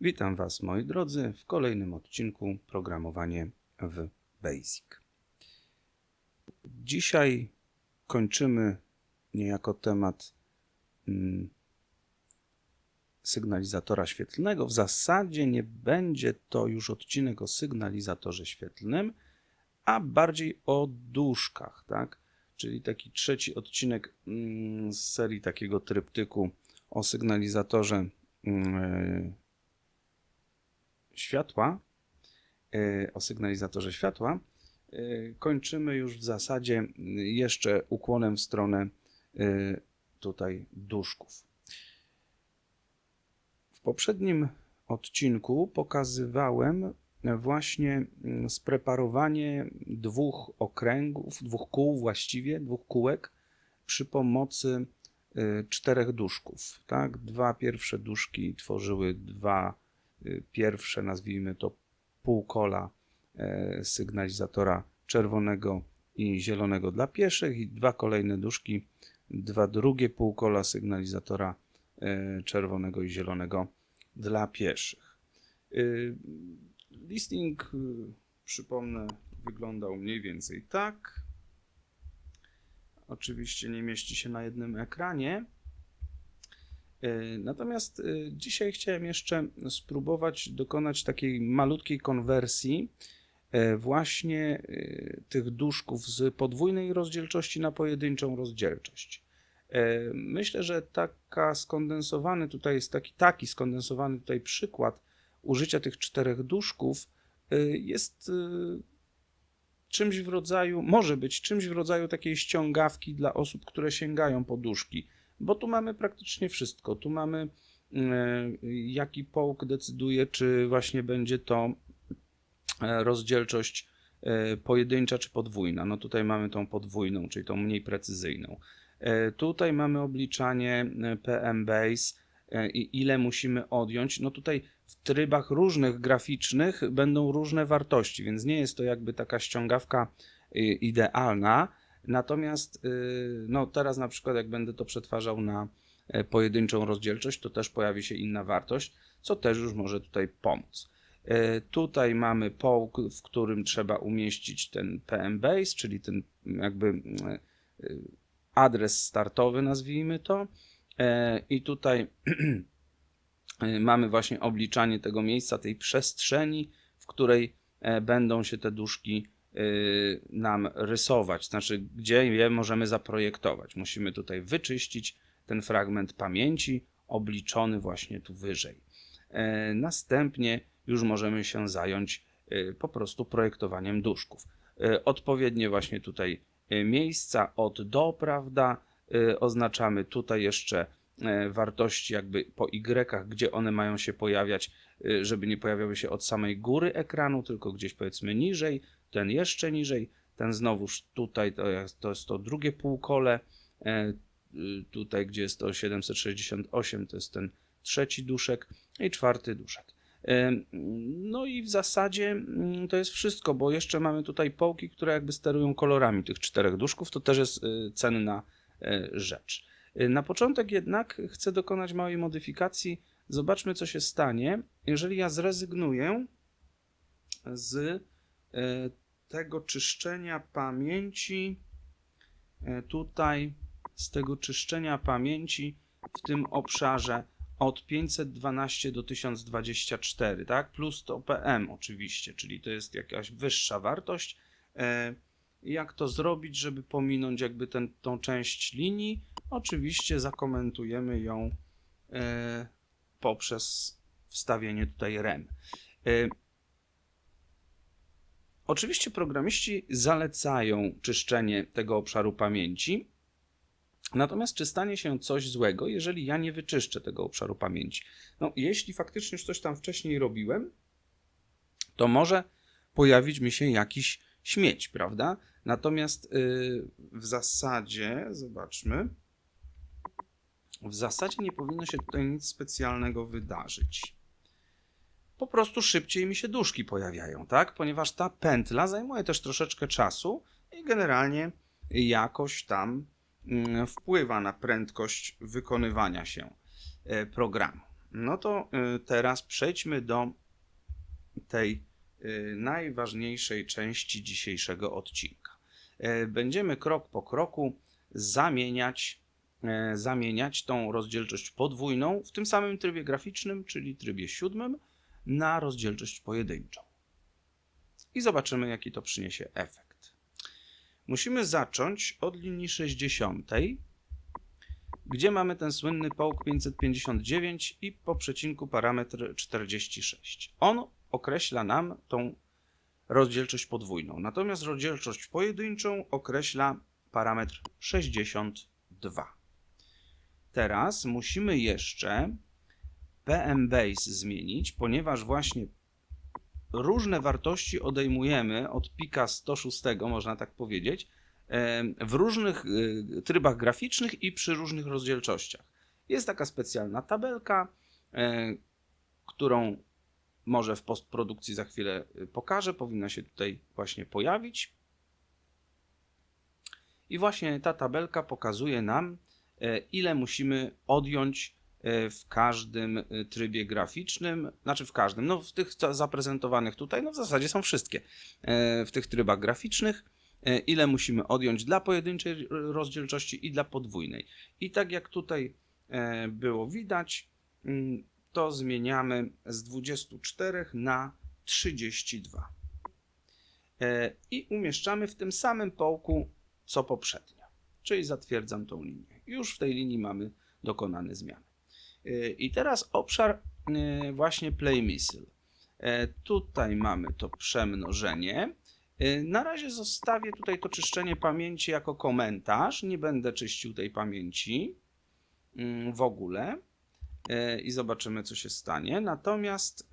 Witam Was, moi drodzy, w kolejnym odcinku Programowanie w Basic. Dzisiaj kończymy niejako temat mm, sygnalizatora świetlnego. W zasadzie nie będzie to już odcinek o sygnalizatorze świetlnym, a bardziej o duszkach, tak? Czyli taki trzeci odcinek mm, z serii takiego tryptyku o sygnalizatorze mm, światła, e, o sygnalizatorze światła, e, kończymy już w zasadzie jeszcze ukłonem w stronę e, tutaj duszków. W poprzednim odcinku pokazywałem właśnie spreparowanie dwóch okręgów, dwóch kół właściwie, dwóch kółek przy pomocy czterech duszków. Tak? Dwa pierwsze duszki tworzyły dwa pierwsze, nazwijmy to półkola e, sygnalizatora czerwonego i zielonego dla pieszych i dwa kolejne duszki, dwa drugie półkola sygnalizatora e, czerwonego i zielonego dla pieszych. Y, listing, y, przypomnę, wyglądał mniej więcej tak. Oczywiście nie mieści się na jednym ekranie. E, natomiast e, dzisiaj chciałem jeszcze spróbować dokonać takiej malutkiej konwersji e, właśnie tych duszków z podwójnej rozdzielczości na pojedynczą rozdzielczość. Myślę, że taka skondensowany tutaj jest taki, taki skondensowany tutaj przykład użycia tych czterech duszków jest czymś w rodzaju, może być czymś w rodzaju takiej ściągawki dla osób, które sięgają po duszki bo tu mamy praktycznie wszystko. Tu mamy e, jaki połk decyduje, czy właśnie będzie to e, rozdzielczość e, pojedyncza czy podwójna. No tutaj mamy tą podwójną, czyli tą mniej precyzyjną. Tutaj mamy obliczanie PM base i ile musimy odjąć. No tutaj w trybach różnych graficznych będą różne wartości, więc nie jest to jakby taka ściągawka idealna, Natomiast y, no teraz na przykład jak będę to przetwarzał na e, pojedynczą rozdzielczość, to też pojawi się inna wartość, co też już może tutaj pomóc. E, tutaj mamy połk, w którym trzeba umieścić ten PM base, czyli ten jakby e, adres startowy, nazwijmy to. I tutaj mamy właśnie obliczanie tego miejsca, tej przestrzeni, w której będą się te duszki nam rysować, znaczy gdzie je możemy zaprojektować. Musimy tutaj wyczyścić ten fragment pamięci obliczony właśnie tu wyżej. E, następnie już możemy się zająć y, po prostu projektowaniem duszków. E, odpowiednie właśnie tutaj y, miejsca od do, prawda, oznaczamy tutaj jeszcze e, wartości jakby po Y, gdzie one mają się pojawiać, żeby nie pojawiały się od samej góry ekranu, tylko gdzieś powiedzmy niżej, ten jeszcze niżej, ten znowuż tutaj to jest to, jest to drugie półkole, e, tutaj gdzie jest to 768 to jest ten trzeci duszek i czwarty duszek. E, no i w zasadzie to jest wszystko, bo jeszcze mamy tutaj połki, które jakby sterują kolorami tych czterech duszków, to też jest cenna e, rzecz. Na początek jednak chcę dokonać małej modyfikacji. Zobaczmy, co się stanie, jeżeli ja zrezygnuję z E, tego czyszczenia pamięci e, tutaj z tego czyszczenia pamięci w tym obszarze od 512 do 1024, tak? Plus to PM oczywiście, czyli to jest jakaś wyższa wartość. E, jak to zrobić, żeby pominąć jakby tą część linii? Oczywiście zakomentujemy ją poprzez wstawienie tutaj rem. Oczywiście programiści zalecają czyszczenie tego obszaru pamięci, natomiast czy stanie się coś złego, jeżeli ja nie wyczyszczę tego obszaru pamięci? No, jeśli faktycznie już coś tam wcześniej robiłem, to może pojawić mi się jakiś śmieć, prawda? Natomiast yy, w zasadzie, zobaczmy, w zasadzie nie powinno się tutaj nic specjalnego wydarzyć po prostu szybciej mi się duszki pojawiają, tak? Ponieważ ta pętla zajmuje też troszeczkę czasu i generalnie jakoś tam mm, wpływa na prędkość wykonywania się e, programu. no to y, teraz przejdźmy do tej y, najważniejszej części dzisiejszego odcinka. Będziemy krok po kroku zamieniać, e, zamieniać tą rozdzielczość podwójną w tym samym trybie graficznym, czyli trybie siódmym, na rozdzielczość pojedynczą. I zobaczymy, jaki to przyniesie efekt. Musimy zacząć od linii 60, gdzie mamy ten słynny połk 559 i po przecinku parametr 46. On określa nam tą rozdzielczość podwójną, natomiast rozdzielczość pojedynczą określa parametr 62. Teraz musimy jeszcze PM base zmienić, ponieważ właśnie różne wartości odejmujemy od pika 106, można tak powiedzieć, w różnych y, trybach graficznych i przy różnych rozdzielczościach. Jest taka specjalna tabelka, e, którą może w postprodukcji za chwilę y, pokażę. Powinna się tutaj właśnie pojawić. I właśnie ta tabelka pokazuje nam, ile musimy odjąć e, w każdym e, trybie graficznym, znaczy w każdym, no w tych zaprezentowanych tutaj, no w zasadzie są wszystkie e, w tych trybach graficznych, e, ile musimy odjąć dla pojedynczej rozdzielczości i dla podwójnej. I tak jak tutaj e, było widać, mm, to zmieniamy z 24 na 32. E, I umieszczamy w tym samym połku co poprzednio. Czyli zatwierdzam tą linię. Już w tej linii mamy dokonane zmiany. Yy, I teraz obszar yy, właśnie Play Missile. Yy, Tutaj mamy to przemnożenie. Na razie zostawię tutaj to czyszczenie pamięci jako komentarz. Nie będę czyścił tej pamięci yy, w ogóle. I zobaczymy, co się stanie. Natomiast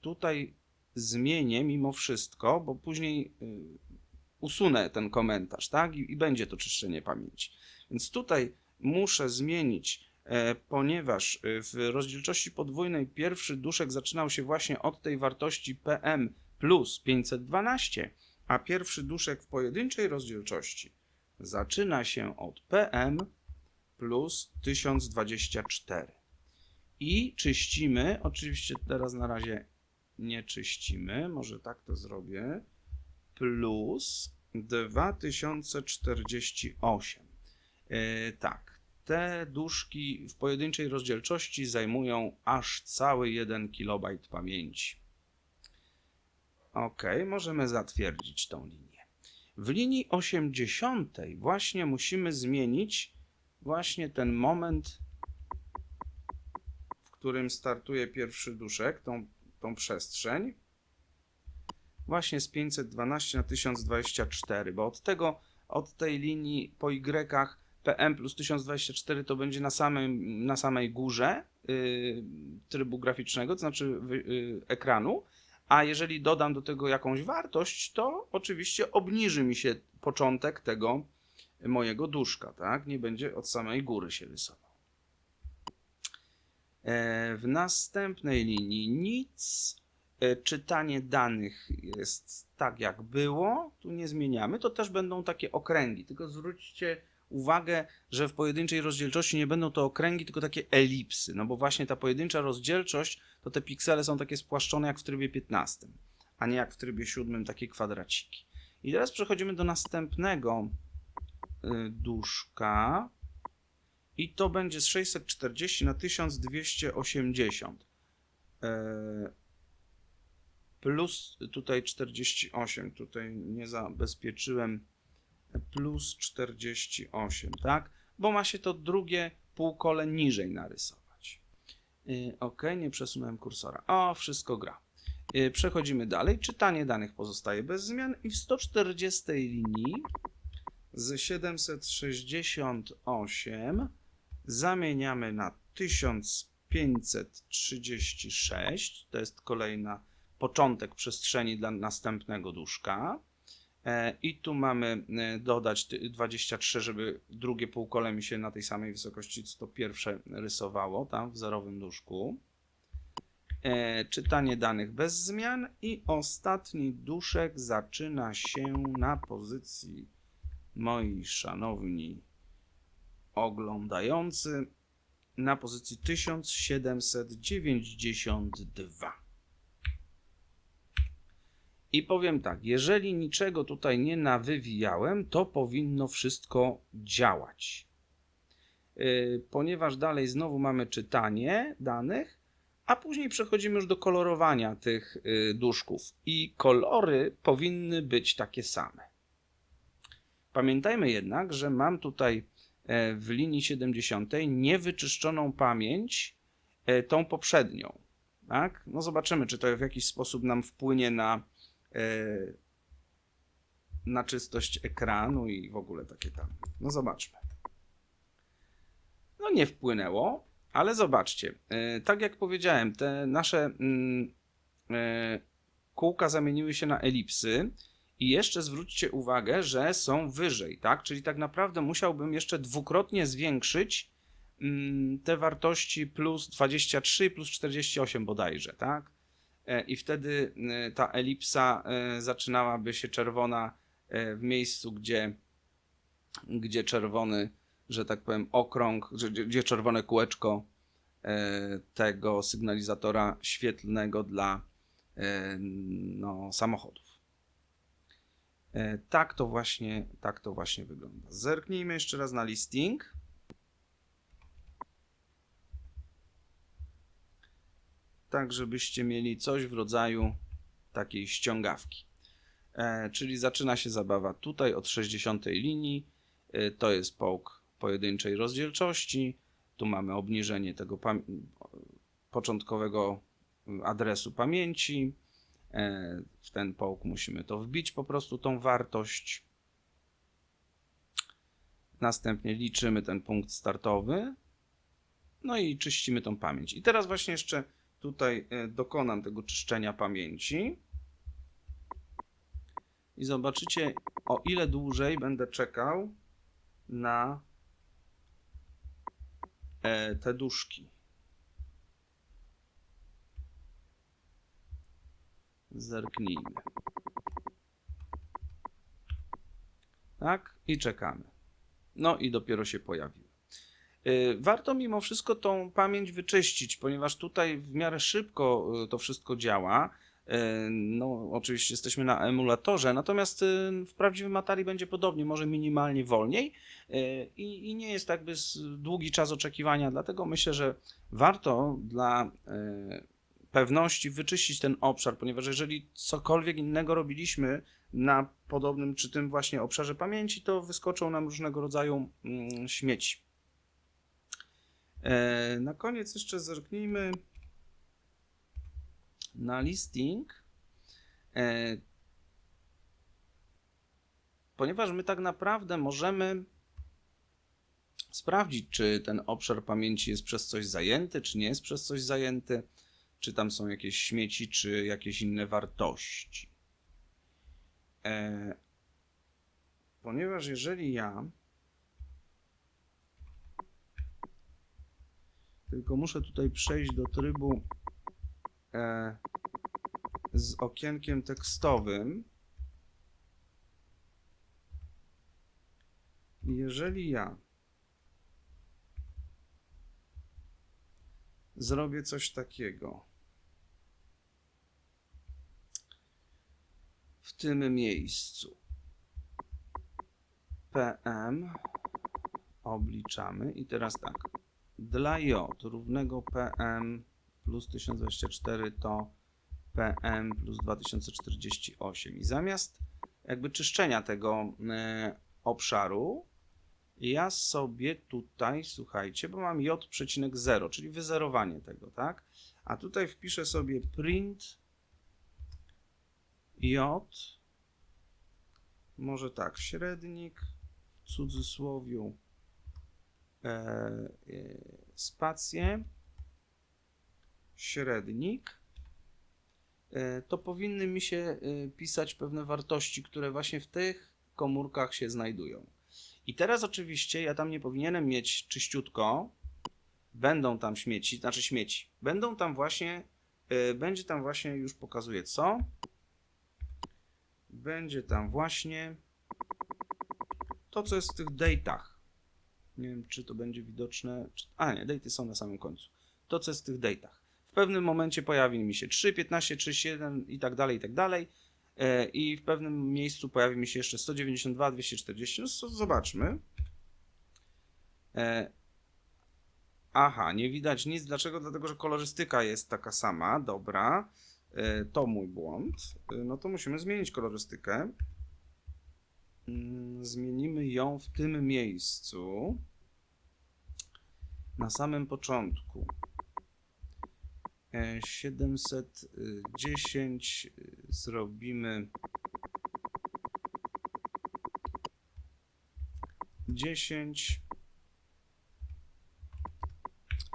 tutaj zmienię mimo wszystko, bo później usunę ten komentarz, tak? I będzie to czyszczenie pamięci. Więc tutaj muszę zmienić, e, ponieważ e, w rozdzielczości podwójnej pierwszy duszek zaczynał się właśnie od tej wartości PM plus 512, a pierwszy duszek w pojedynczej rozdzielczości zaczyna się od PM plus 1024. I czyścimy, oczywiście teraz na razie nie czyścimy, może tak to zrobię plus 2048. E, tak, te duszki w pojedynczej rozdzielczości zajmują aż cały 1 KB pamięci. Ok, możemy zatwierdzić tą linię. W linii 80 właśnie musimy zmienić właśnie ten moment, w którym startuje pierwszy duszek, tą, tą przestrzeń właśnie z 512 na 1024, bo od tego, od tej linii po Y PM plus 1024 to będzie na, samym, na samej górze yy, trybu graficznego, to znaczy yy, ekranu, a jeżeli dodam do tego jakąś wartość, to oczywiście obniży mi się początek tego mojego duszka, tak? Nie będzie od samej góry się rysował. E, w następnej linii nic, E, czytanie danych jest tak jak było, tu nie zmieniamy, to też będą takie okręgi, tylko zwróćcie uwagę, że w pojedynczej rozdzielczości nie będą to okręgi, tylko takie elipsy, no bo właśnie ta pojedyncza rozdzielczość, to te piksele są takie spłaszczone jak w trybie 15, a nie jak w trybie 7 takie kwadraciki. I teraz przechodzimy do następnego y, duszka i to będzie z 640 na 1280. E, plus tutaj 48, tutaj nie zabezpieczyłem plus 48, tak? Bo ma się to drugie półkole niżej narysować. Yy, ok, nie przesunąłem kursora. O, wszystko gra. Yy, przechodzimy dalej. Czytanie danych pozostaje bez zmian i w 140 linii z 768 zamieniamy na 1536. To jest kolejna początek przestrzeni dla następnego duszka. E, I tu mamy e, dodać ty- 23, żeby drugie półkole mi się na tej samej wysokości, co to pierwsze rysowało, tam w zerowym duszku. E, Czytanie danych bez zmian i ostatni duszek zaczyna się na pozycji moi szanowni oglądający na pozycji 1792. I powiem tak, jeżeli niczego tutaj nie nawywijałem, to powinno wszystko działać. Yy, Ponieważ dalej znowu mamy czytanie danych, a później przechodzimy już do kolorowania tych yy, duszków. I kolory powinny być takie same. Pamiętajmy jednak, że mam tutaj e, w linii 70 niewyczyszczoną pamięć, e, tą poprzednią. Tak? No zobaczymy, czy to w jakiś sposób nam wpłynie na, na czystość ekranu i w ogóle takie tam. No zobaczmy. No nie wpłynęło, ale zobaczcie. e, Tak jak powiedziałem, te nasze mm, e, kółka zamieniły się na elipsy. I jeszcze zwróćcie uwagę, że są wyżej, tak? Czyli tak naprawdę musiałbym jeszcze dwukrotnie zwiększyć mm, te wartości plus 23 i plus 48 bodajże, tak? E, I wtedy e, ta elipsa e, zaczynałaby się czerwona w miejscu, gdzie, gdzie czerwony, że tak powiem, okrąg, gdzie, gdzie czerwone kółeczko tego sygnalizatora świetlnego dla no, samochodów. Tak to właśnie, tak to właśnie wygląda. Zerknijmy jeszcze raz na listing. Tak, żebyście mieli coś w rodzaju takiej ściągawki. E, czyli zaczyna się zabawa tutaj od 60 linii. E, to jest połk pojedynczej rozdzielczości. Tu mamy obniżenie tego początkowego adresu pamięci. E, w ten połk musimy to wbić po prostu tą wartość. Następnie liczymy ten punkt startowy. No i czyścimy tą pamięć. I teraz właśnie jeszcze tutaj e, dokonam tego czyszczenia pamięci. I zobaczycie, o ile dłużej będę czekał na e, te duszki. Zerknijmy. Tak, i czekamy. No i dopiero się pojawił. Y, Warto mimo wszystko tą pamięć wyczyścić, ponieważ tutaj w miarę szybko y, to wszystko działa. Y, No, oczywiście jesteśmy na emulatorze, natomiast w prawdziwym Atari będzie podobnie, może minimalnie wolniej i, i nie jest jakby długi czas oczekiwania, dlatego myślę, że warto dla pewności wyczyścić ten obszar, ponieważ jeżeli cokolwiek innego robiliśmy na podobnym czy tym właśnie obszarze pamięci, to wyskoczą nam różnego rodzaju mm, śmieci. E, na koniec jeszcze zerknijmy na listing. E, ponieważ my tak naprawdę możemy sprawdzić, czy ten obszar pamięci jest przez coś zajęty, czy nie jest przez coś zajęty, czy tam są jakieś śmieci, czy jakieś inne wartości. E, ponieważ jeżeli ja tylko muszę tutaj przejść do trybu e, z okienkiem tekstowym. Jeżeli ja zrobię coś takiego w tym miejscu PM obliczamy i teraz tak dla J równego PM plus 1024 to PM plus 2048 i zamiast jakby czyszczenia tego e, obszaru ja sobie tutaj, słuchajcie, bo mam J,0, czyli wyzerowanie tego, tak? A tutaj wpiszę sobie print J, może tak, średnik, w cudzysłowiu, e, e, spację, średnik, e, to powinny mi się e, pisać pewne wartości, które właśnie w tych komórkach się znajdują. I teraz oczywiście ja tam nie powinienem mieć czyściutko. Będą tam śmieci, znaczy śmieci. Będą tam właśnie, będzie tam właśnie, już pokazuję co. Będzie tam właśnie to, co jest w tych date'ach. Nie wiem, czy to będzie widoczne. A nie, daty są na samym końcu. To, co jest w tych datach. W pewnym momencie pojawi mi się 3, 15, 37 i tak dalej, i tak dalej. E, I w pewnym miejscu pojawi mi się jeszcze 192, 240. No zobaczmy. E, Aha, nie widać nic. Dlaczego? Dlatego, że kolorystyka jest taka sama. Dobra. E, To mój błąd. No to musimy zmienić kolorystykę. Mm, Zmienimy ją w tym miejscu. Na samym początku. E, 710 y, zrobimy 10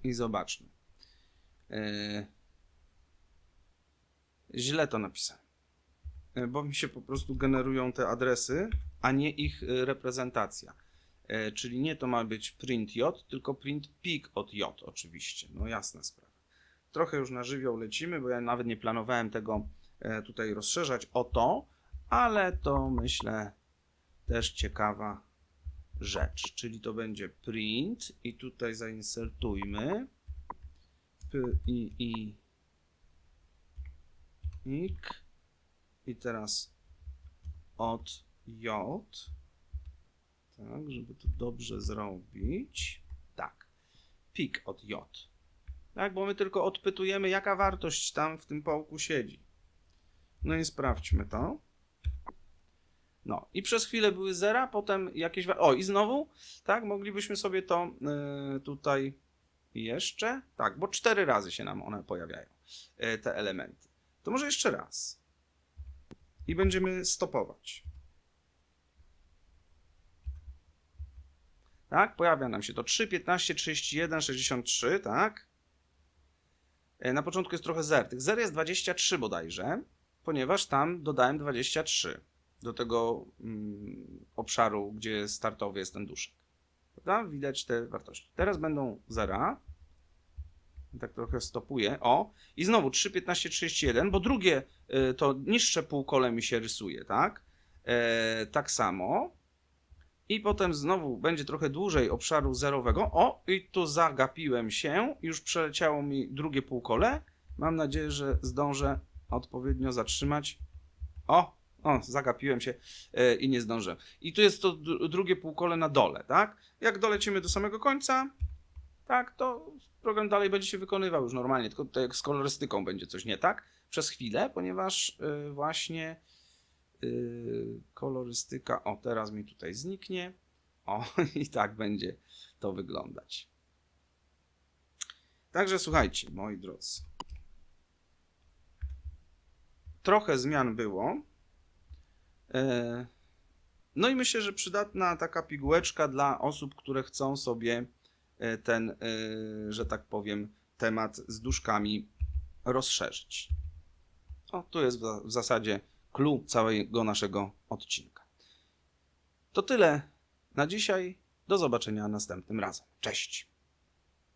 i zobaczmy. E, Źle to napisałem, E, bo mi się po prostu generują te adresy, a nie ich e, reprezentacja. E, Czyli nie to ma być print J, tylko print pik od J oczywiście. No jasna sprawa. Trochę już na żywioł lecimy, bo ja nawet nie planowałem tego e, tutaj rozszerzać o to, ale to myślę też ciekawa rzecz. Czyli to będzie print i tutaj zainsertujmy p i i i teraz od j tak, żeby to dobrze zrobić tak, pik od j tak, bo my tylko odpytujemy jaka wartość tam w tym połku siedzi no i sprawdźmy to no i przez chwilę były zera, potem jakieś. O, i znowu, tak, moglibyśmy sobie to y, tutaj jeszcze. Tak, bo cztery razy się nam one pojawiają, y, te elementy. To może jeszcze raz. I będziemy stopować. Tak, pojawia nam się to 3, 15, 31, 63, tak? Y, Na początku jest trochę zer. Tych zer jest 23 bodajże, ponieważ tam dodałem 23 do tego mm, obszaru, gdzie startowy jest ten duszek. Prawda? Widać te wartości. Teraz będą zera. Tak trochę stopuję. O, i znowu 3, 15, 31, bo drugie y, to niższe półkole mi się rysuje, tak? E, tak samo. I potem znowu będzie trochę dłużej obszaru zerowego. O, i tu zagapiłem się. Już przeleciało mi drugie półkole. Mam nadzieję, że zdążę odpowiednio zatrzymać. O, o, zagapiłem się e, i nie zdążę. I tu jest to dru- drugie półkole na dole, tak? Jak dolecimy do samego końca, tak, to program dalej będzie się wykonywał już normalnie, tylko z kolorystyką będzie coś nie tak przez chwilę, ponieważ e, właśnie kolorystyka, o teraz mi tutaj zniknie, o i tak będzie to wyglądać. Także słuchajcie, moi drodzy. Trochę zmian było. E, No i myślę, że przydatna taka pigułeczka dla osób, które chcą sobie e, ten, e, że tak powiem, temat z duszkami rozszerzyć. O, tu jest w zasadzie clue całego naszego odcinka. To tyle na dzisiaj. Do zobaczenia następnym razem. Cześć.